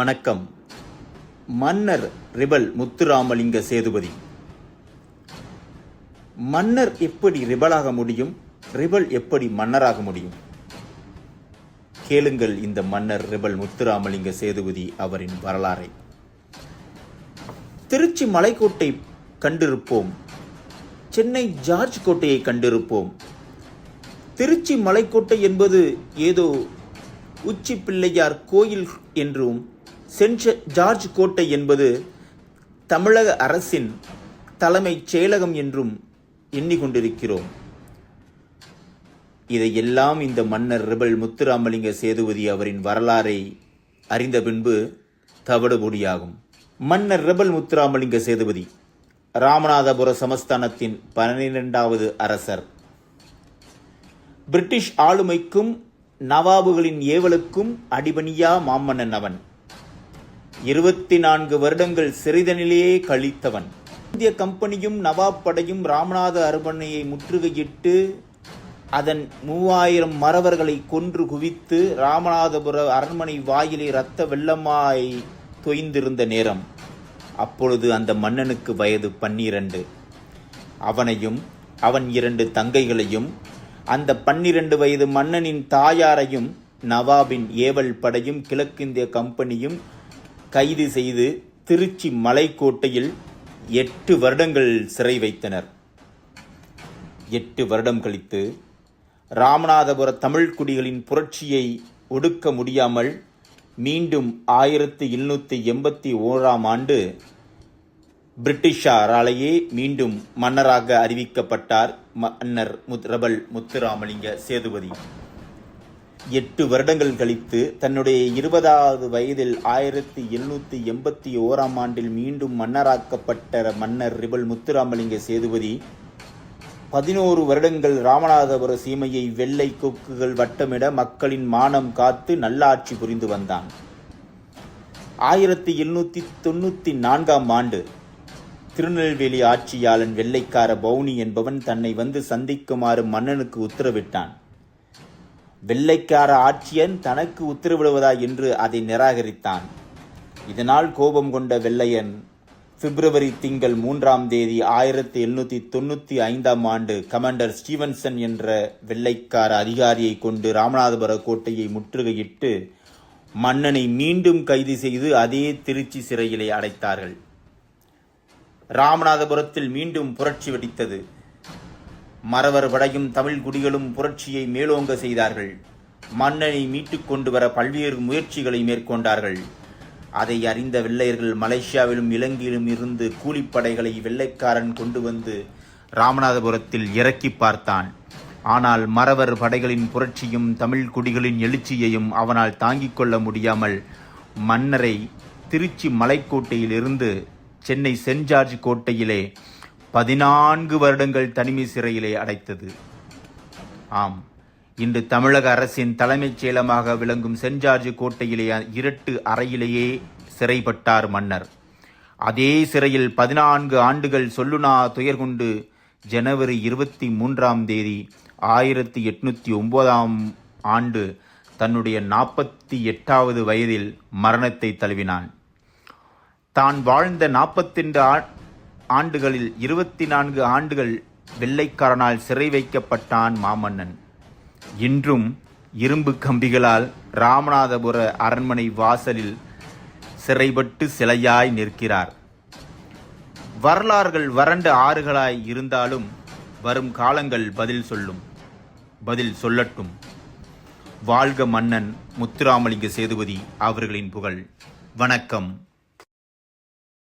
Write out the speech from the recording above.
வணக்கம். மன்னர் ரிபல் முத்துராமலிங்க சேதுபதி. மன்னர் எப்படி ரிபலாக முடியும்? ரிபல் எப்படி மன்னராக முடியும்? கேளுங்கள் இந்த மன்னர் ரிபல் முத்துராமலிங்க சேதுபதி அவரின் வரலாறை. திருச்சி மலைக்கோட்டை கண்டிருப்போம். சென்னை ஜார்ஜ் கோட்டையை கண்டிருப்போம். திருச்சி மலைக்கோட்டை என்பது ஏதோ உச்சி பிள்ளையார் கோயில் என்றும் சென்ட் ஜார்ஜ் கோட்டை என்பது தமிழக அரசின் தலைமைச் செயலகம் என்றும் எண்ணிக்கொண்டிருக்கிறோம். இதையெல்லாம் இந்த மன்னர் ரிபல் முத்துராமலிங்க சேதுபதி அவரின் வரலாறை அறிந்த பின்பு தவிடுபொடியாகும். மன்னர் ரிபல் முத்துராமலிங்க சேதுபதி ராமநாதபுர சமஸ்தானத்தின் பன்னிரெண்டாவது அரசர். பிரிட்டிஷ் ஆளுமைக்கும் நவாபுகளின் ஏவலுக்கும் அடிபணியா மாமன்னன் அவன். இருபத்தி நான்கு வருடங்கள் சிறிதனிலேயே கழித்தவன். இந்திய கம்பெனியும் நவாப் படையும் ராமநாத அரண்மனையை முற்றுகையிட்டு அதன் மூவாயிரம் மறவர்களை கொன்று குவித்து ராமநாதபுர அரண்மனை வாயிலை இரத்த வெள்ளமாய் தொய்ந்திருந்த நேரம். அப்பொழுது அந்த மன்னனுக்கு வயது பன்னிரண்டு. அவனையும் அவன் இரண்டு தங்கைகளையும் அந்த பன்னிரண்டு வயது மன்னனின் தாயாரையும் நவாபின் ஏவல் படையும் கிழக்கிந்திய கம்பெனியும் கைது செய்து திருச்சி மலைக்கோட்டையில் எட்டு வருடங்கள் சிறை வைத்தனர். எட்டு வருடம் கழித்து ராமநாதபுர தமிழ் குடிகளின் புரட்சியை ஒடுக்க முடியாமல் மீண்டும் ஆயிரத்தி எழுநூற்றி எண்பத்தி ஓராம் ஆண்டு பிரிட்டிஷாராலேயே மீண்டும் மன்னராக அறிவிக்கப்பட்டார் மன்னர் முத் ரபல் முத்துராமலிங்க சேதுபதி. எட்டு வருடங்கள் கழித்து தன்னுடைய இருபதாவது வயதில் ஆயிரத்தி எழுநூற்றி எண்பத்தி ஓராம் ஆண்டில் மீண்டும் மன்னராக்கப்பட்ட மன்னர் ரிபல் முத்துராமலிங்க சேதுபதி பதினோரு வருடங்கள் ராமநாதபுர சீமையை வெள்ளை கொக்குகள் வட்டமிட மக்களின் மானம் காத்து நல்லாட்சி புரிந்து வந்தான். ஆயிரத்தி எழுநூற்றி தொண்ணூற்றி நான்காம் ஆண்டு திருநெல்வேலி ஆட்சியாளன் வெள்ளைக்கார பவுனி என்பவன் தன்னை வந்து சந்திக்குமாறு மன்னனுக்கு உத்தரவிட்டான். வெள்ளைக்கார ஆட்சியன் தனக்கு உத்தரவிடுவதா என்று அதை நிராகரித்தான். இதனால் கோபம் கொண்ட வெள்ளையன் பிப்ரவரி திங்கள் மூன்றாம் தேதி ஆயிரத்தி எழுநூத்தி தொண்ணூத்தி ஐந்தாம் ஆண்டு கமாண்டர் ஸ்டீவன்சன் என்ற வெள்ளைக்கார அதிகாரியை கொண்டு ராமநாதபுர கோட்டையை முற்றுகையிட்டு மன்னனை மீண்டும் கைது செய்து அதே திருச்சி சிறையிலே அடைத்தார்கள். ராமநாதபுரத்தில் மீண்டும் புரட்சி வெடித்தது. மறவர் படையும் தமிழ் குடிகளும் புரட்சியை மேலோங்க செய்தார்கள். மன்னனை மீட்டுக் கொண்டு வர பல்வேறு முயற்சிகளை மேற்கொண்டார்கள். அதை அறிந்த வெள்ளையர்கள் மலேசியாவிலும் இலங்கையிலும் இருந்து கூலிப்படைகளை வெள்ளைக்காரன் கொண்டு வந்து ராமநாதபுரத்தில் இறக்கி பார்த்தான். ஆனால் மறவர் படைகளின் புரட்சியும் தமிழ் குடிகளின் எழுச்சியையும் அவனால் தாங்கிக் கொள்ள முடியாமல் மன்னரை திருச்சி மலைக்கோட்டையிலிருந்து சென்னை சென்ட் ஜார்ஜ் கோட்டையிலே பதினான்கு வருடங்கள் தனிமை சிறையிலே அடைத்தது. ஆம். இன்று தமிழக அரசின் தலைமைச் செயலமாக விளங்கும் சென்ஜார்ஜ் கோட்டையிலே இரட்டு அறையிலேயே சிறைப்பட்டார் மன்னர். அதே சிறையில் பதினான்கு ஆண்டுகள் சொல்லுனா துயர் கொண்டு ஜனவரி இருபத்தி மூன்றாம் தேதி ஆயிரத்தி எட்நூத்தி ஒன்பதாம் ஆண்டு தன்னுடைய நாற்பத்தி எட்டாவது வயதில் மரணத்தை தழுவினான். தான் வாழ்ந்த நாற்பத்திரண்டு ஆண்டுகளில் இருபத்தி நான்கு ஆண்டுகள் வெள்ளைக்காரனால் சிறை வைக்கப்பட்டான் மாமன்னன். இன்றும் இரும்பு கம்பிகளால் ராமநாதபுர அரண்மனை வாசலில் சிறைப்பட்டு சிலையாய் நிற்கிறார். வரலாறுகள் வறண்ட ஆறுகளாய் இருந்தாலும் வரும் காலங்கள் பதில் சொல்லும் பதில் சொல்லட்டும். வாழ்க மன்னன் முத்துராமலிங்க சேதுபதி அவர்களின் புகழ். வணக்கம்.